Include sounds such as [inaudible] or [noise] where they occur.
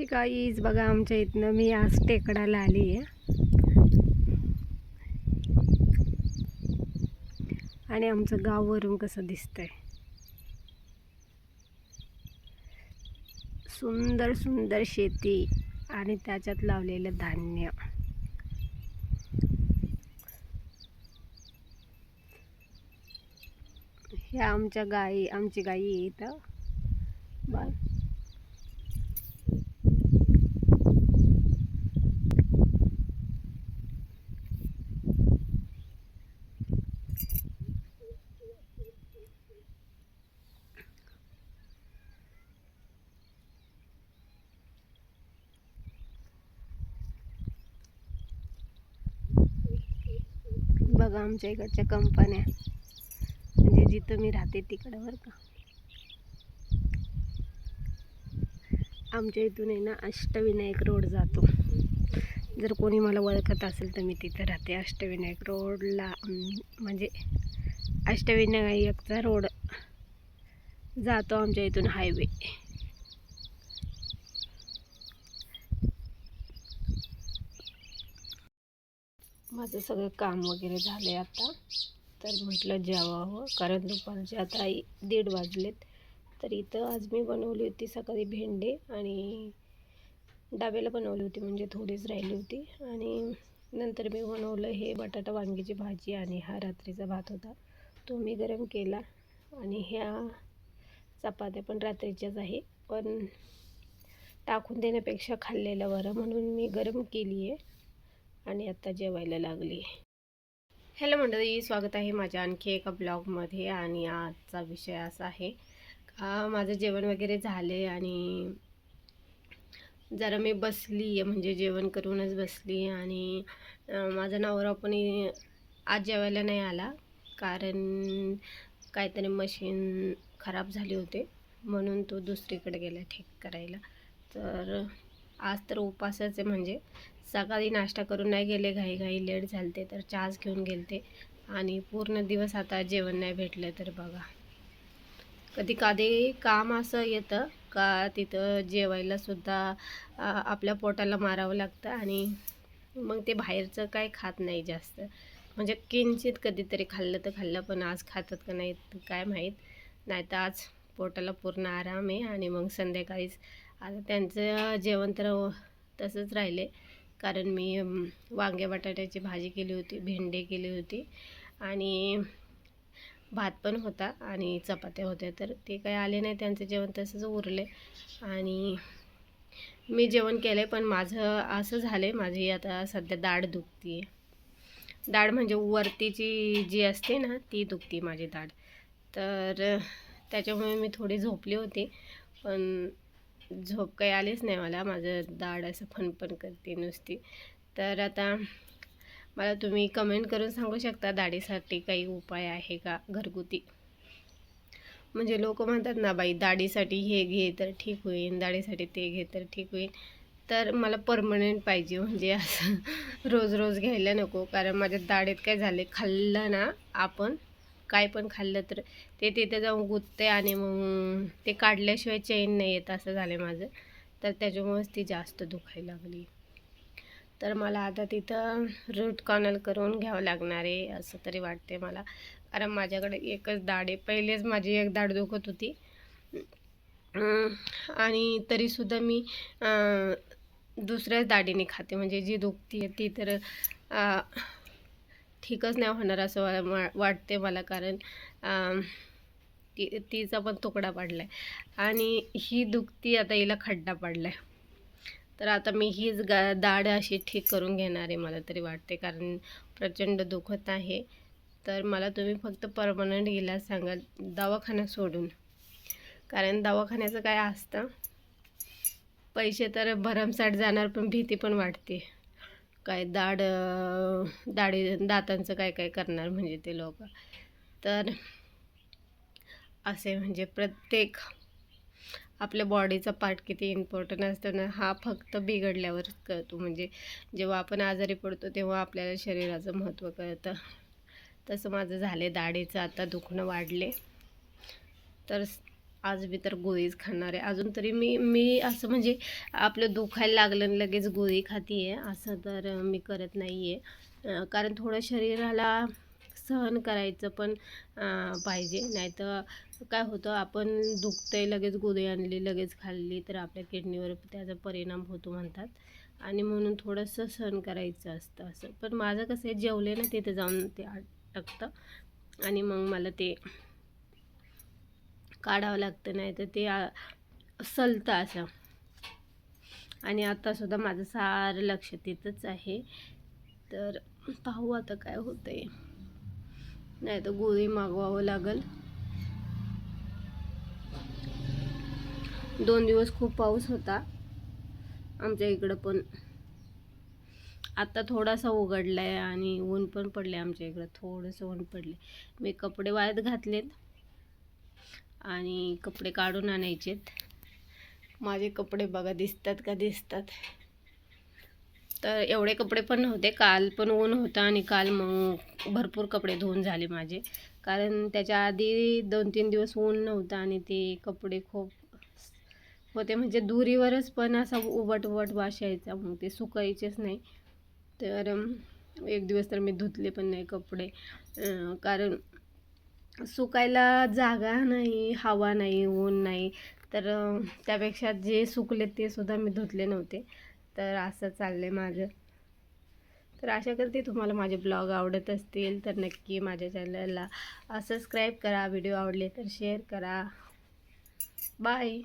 हे काहीच बघा आमच्या इथनं मी आज टेकडाला आली आहे आणि आमचं गाव वरून कसं दिसतंय. सुंदर सुंदर शेती आणि त्याच्यात लावलेलं धान्य. ह्या आमच्या गाई आमची गाई इथं बघ बघा आमच्या इकडच्या कंपन्या. म्हणजे जिथं मी राहते तिकडं बरं का. आमच्या इथून आहे ना अष्टविनायक रोड जातो. जर कोणी मला ओळखत असेल तर मी तिथं राहते. अष्टविनायक रोडला म्हणजे अष्टविनायकचा रोड जातो आमच्या इथून हायवे. माझं सगळं काम वगैरे झालं आहे आता. तर म्हटलं जेवावं. कारण दुपारचे आता आई- दीड वाजलेत. तर इथं आज मी बनवली होती सकाळी भेंडे आणि डाब्याला बनवली होती म्हणजे थोडीच राहिली होती. आणि नंतर मी बनवलं हे बटाटा वांगीची भाजी आणि हा रात्रीचा भात होता. तो मी गरम केला. आणि ह्या चपात्या पण रात्रीच्याच आहे. पण टाकून देण्यापेक्षा खाल्लेलं बरं म्हणून मी गरम केली आहे आणि आत्ता जेवायला लागली. हॅलो मंडळी स्वागत आहे माझ्या आणखी एका ब्लॉगमध्ये आणि आजचा विषय असा आहे का माझं जेवण वगैरे झाले आणि जरा मी बसली आहे म्हणजे जेवण करूनच बसली आणि माझा नवरा पण आज जेवायला नाही आला कारण काहीतरी मशीन खराब झाली होते म्हणून तो दुसरीकडे गेला ठीक करायला. तर आज तर उपासच आहे म्हणजे. सकाळी नाश्ता करून नाही गेले घाई घाई लेट झालते तर चहाच घेऊन गेलते. आणि पूर्ण दिवस आता जेवण नाही भेटलं तर बघा. कधी कधी काम असं येतं का तिथं जेवायलासुद्धा आपल्या पोटाला मारावं लागतं आणि मग ते बाहेरचं काय खात नाही जास्त. म्हणजे किंचित कधीतरी खाल्लं तर खाल्लं पण आज खातात का नाही तर काय माहीत. नाही तर आज पोटाला पूर्ण आराम आहे आणि मग संध्याकाळीच आता त्यांचं जेवण तर तसंच राहिले. कारण मी वांगे बटाट्याची भाजी केली होती भेंडे केली होती. आणि भात पण होता आणि चपात्या होत्या. तर ते काही आले नाही त्यांचं जेवण तसंच उरले. आणि मी जेवण केलं पण माझं असं झालं आहे माझी आता सध्या दाढ दुखती आहे दाढ म्हणजे वरतीची जी असते ना ती दुखती माझी दाढ. तर त्याच्यामुळे मी थोडी झोपली होती. पण झोप काही आलीच नाही मला. माझं दाढ असं फनफन करते नुसती. तर आता मला तुम्ही कमेंट करून सांगू शकता दाढीसाठी काही उपाय आहे का? घरगुती. म्हणजे लोक म्हणतात ना बाई दाढीसाठी हे घे तर ठीक होईल दाढीसाठी ते घे तर ठीक होईल. तर मला परमनंट पाहिजे. म्हणजे असं [laughs] रोज रोज घ्यायला नको. कारण माझ्या दाढीत काय झाले खाल्लं ना आपण काय पण खाल्लं तर ते तिथे जाऊन गुंतते आणि मग ते काढल्याशिवाय चैन नाही येत असं झालं माझं. तर त्याच्यामुळेच ती जास्त दुखायला लागली. तर मला आता तिथं रूट कॉनल करून घ्यावं लागणार आहे असं तरी वाटते मला. कारण माझ्याकडे एकच दाढ आहे. पहिलेच माझी एक दाढ दुखत होती. आणि तरीसुद्धा मी दुसऱ्याच दाढीने खाते. म्हणजे जी दुखती आहे ती तर ठीकच नाही होणार असं वा- वाटते मला कारण ती तिचा पण तुकडा पडला आहे आणि ही दुखती आता हिला खड्डा पडला आहे तर आता मी हीच गा दाढ अशी ठीक करून घेणार आहे मला तरी वाटते कारण प्रचंड दुखत आहे. तर मला तुम्ही फक्त परमनंट इलाज सांगा दवाखाना सोडून. कारण दवाखान्याचं काय असतं पैसे तर भरमसाठ जाणार पण भीती पण वाटते. काय दाढ दाढी दातांचं काय काय करणार म्हणजे ते लोक. तर असे म्हणजे प्रत्येक आपल्या बॉडीचा पार्ट किती इम्पॉर्टंट असतो ना हा फक्त बिघडल्यावर कळतो. म्हणजे जेव्हा आपण आजारी पडतो तेव्हा आपल्याला शरीराचं महत्त्व कळतं. तसं माझं झाले दाढीचं आता दुखणं वाढले. तर आज मी तर गोळीच खाणार आहे. अजून तरी मी मी असं म्हणजे आपलं दुखायला लागलं आणि लगेच गोळी खाती आहे असं तर मी करत नाही आहे कारण थोडं शरीराला सहन करायचं पण पाहिजे. नाहीतर काय होतं आपण दुखतंय लगेच गोळी आणली लगेच खाल्ली तर आपल्या किडनीवर त्याचा परिणाम होतो म्हणतात. आणि म्हणून थोडंसं सहन करायचं असतं असं. पण माझं कसं आहे जेवले ना तिथे जाऊन ते अटकतं आणि मग मला ते काढावं लागतं नाही तर ते सलतं असं. आणि आत्तासुद्धा माझं सारं लक्ष तिथंच आहे. तर पाहू आता काय होतं आहे नाही तर गोळी मागवावं लागल. दोन दिवस खूप पाऊस होता. आमच्या इकडं पण. आता थोडासा उघडला आहे आणि ऊन पण पडले आमच्या इकडं. थोडंसं ऊन पडले मी कपडे वाळत घातलेत. आणि कपडे काढून आणायचेत. माझे कपडे बघा दिसतात का दिसतात. तर एवढे कपडे पण नव्हते. काल पण ऊन होतं आणि काल मग भरपूर कपडे धुवून झाले माझे. कारण त्याच्या आधी दोन तीन दिवस ऊन नव्हतं आणि ते कपडे खूप होते. म्हणजे दुरीवरच पण असा उबट उबट वास यायचा. मग ते सुकायचेच नाही. तर एक दिवस तर मी धुतले पण नाही कपडे. कारण सुकायला जागा नाही हवा नाही ऊन नाही. तर त्यापेक्षा जे सुकले ते सुद्धा मी धुतले नव्हते. तर असं चाललं आहे माझं. तर आशा करते तुम्हाला माझे ब्लॉग आवडत असतील तर नक्की माझ्या चॅनलला सबस्क्राईब करा. व्हिडिओ आवडले तर शेअर करा. बाय.